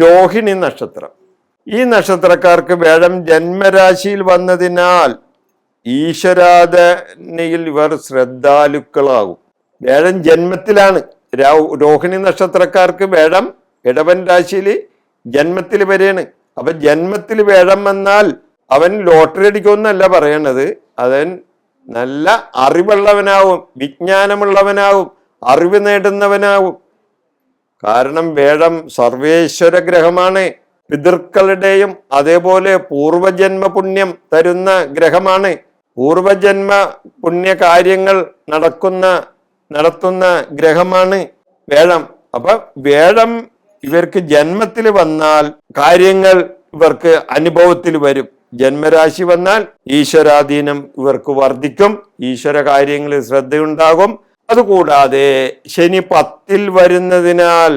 രോഹിണി നക്ഷത്രം. ഈ നക്ഷത്രക്കാർക്ക് വേഴം ജന്മരാശിയിൽ വന്നതിനാൽ ഈശ്വരാധനയിൽ ഇവർ ശ്രദ്ധാലുക്കളാകും. വേഴം ജന്മത്തിലാണ്. രോഹിണി നക്ഷത്രക്കാർക്ക് വേഴം ഇടവൻ രാശിയിൽ ജന്മത്തിൽ വരെയാണ്. അപ്പൊ ജന്മത്തിൽ വേഴം വന്നാൽ അവൻ ലോട്ടറി അടിക്കുമെന്നല്ല പറയണത്. അവൻ നല്ല അറിവുള്ളവനാവും വിജ്ഞാനമുള്ളവനാവും അറിവ് നേടുന്നവനാവും. കാരണം വേഴം സർവേശ്വര ഗ്രഹമാണ് പിതൃക്കളുടെയും അതേപോലെ പൂർവജന്മ പുണ്യം തരുന്ന ഗ്രഹമാണ്. പൂർവജന്മ പുണ്യ കാര്യങ്ങൾ നടക്കുന്ന നടത്തുന്ന ഗ്രഹമാണ് വേഴം അപ്പൊ വേഴം ഇവർക്ക് ജന്മത്തിൽ വന്നാൽ കാര്യങ്ങൾ ഇവർക്ക് അനുഭവത്തിൽ വരും. ജന്മരാശി വന്നാൽ ഈശ്വരാധീനം ഇവർക്ക് വർദ്ധിക്കും. ഈശ്വര കാര്യങ്ങളിൽ ശ്രദ്ധയുണ്ടാകും. അതുകൂടാതെ ശനി പത്തിൽ വരുന്നതിനാൽ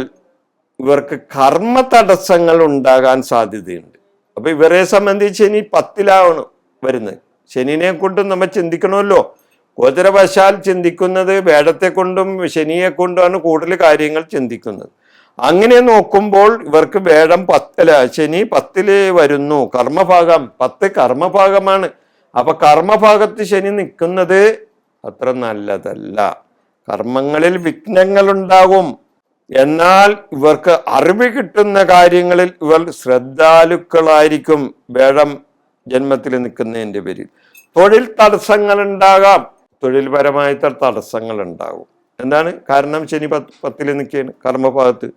ഇവർക്ക് കർമ്മ തടസ്സങ്ങൾ ഉണ്ടാകാൻ സാധ്യതയുണ്ട്. അപ്പൊ ഇവരെ സംബന്ധിച്ച് ശനി പത്തിലാവണം വരുന്നത്. ശനിനെ കൊണ്ടും നമ്മൾ ചിന്തിക്കണമല്ലോ. ഗോചരവശാൽ ചിന്തിക്കുന്നത് വേടത്തെ കൊണ്ടും ശനിയെ കൊണ്ടുമാണ് കൂടുതൽ കാര്യങ്ങൾ ചിന്തിക്കുന്നത്. അങ്ങനെ നോക്കുമ്പോൾ ഇവർക്ക് വേടം പത്തല ശനി പത്തിൽ വരുന്നു. കർമ്മഭാഗം പത്ത് കർമ്മഭാഗമാണ്. അപ്പൊ കർമ്മഭാഗത്ത് ശനി നിൽക്കുന്നത് അത്ര നല്ലതല്ല. കർമ്മങ്ങളിൽ വിഘ്നങ്ങൾ ഉണ്ടാകും എന്നാൽ ഇവർക്ക് അറിവ് കിട്ടുന്ന കാര്യങ്ങളിൽ ഇവർ ശ്രദ്ധാലുക്കളായിരിക്കും. വേഴം ജന്മത്തിൽ നിൽക്കുന്നതിന്റെ പേരിൽ. തൊഴിൽ തടസ്സങ്ങൾ ഉണ്ടാകാം തൊഴിൽപരമായ തടസ്സങ്ങൾ ഉണ്ടാകും എന്താണ് കാരണം? ശനി പത്ത് പത്തിൽ നിൽക്കുകയാണ്. കർമ്മഭാഗത്ത്.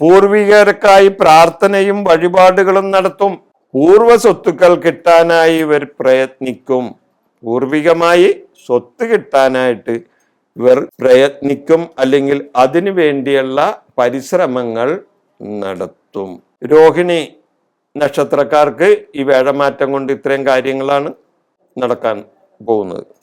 പൂർവികർക്കായി പ്രാർത്ഥനയും വഴിപാടുകളും നടത്തും. പൂർവ സ്വത്തുക്കൾ കിട്ടാനായി ഇവർ പ്രയത്നിക്കും. പൂർവികമായി സ്വത്ത് കിട്ടാനായിട്ട് ഇവർ പ്രയത്നിക്കും അല്ലെങ്കിൽ അതിനു വേണ്ടിയുള്ള പരിശ്രമങ്ങൾ നടത്തും. രോഹിണി നക്ഷത്രക്കാർക്ക് ഈ വേഴമാറ്റം കൊണ്ട് ഇത്രയും കാര്യങ്ങളാണ് നടക്കാൻ പോകുന്നത്.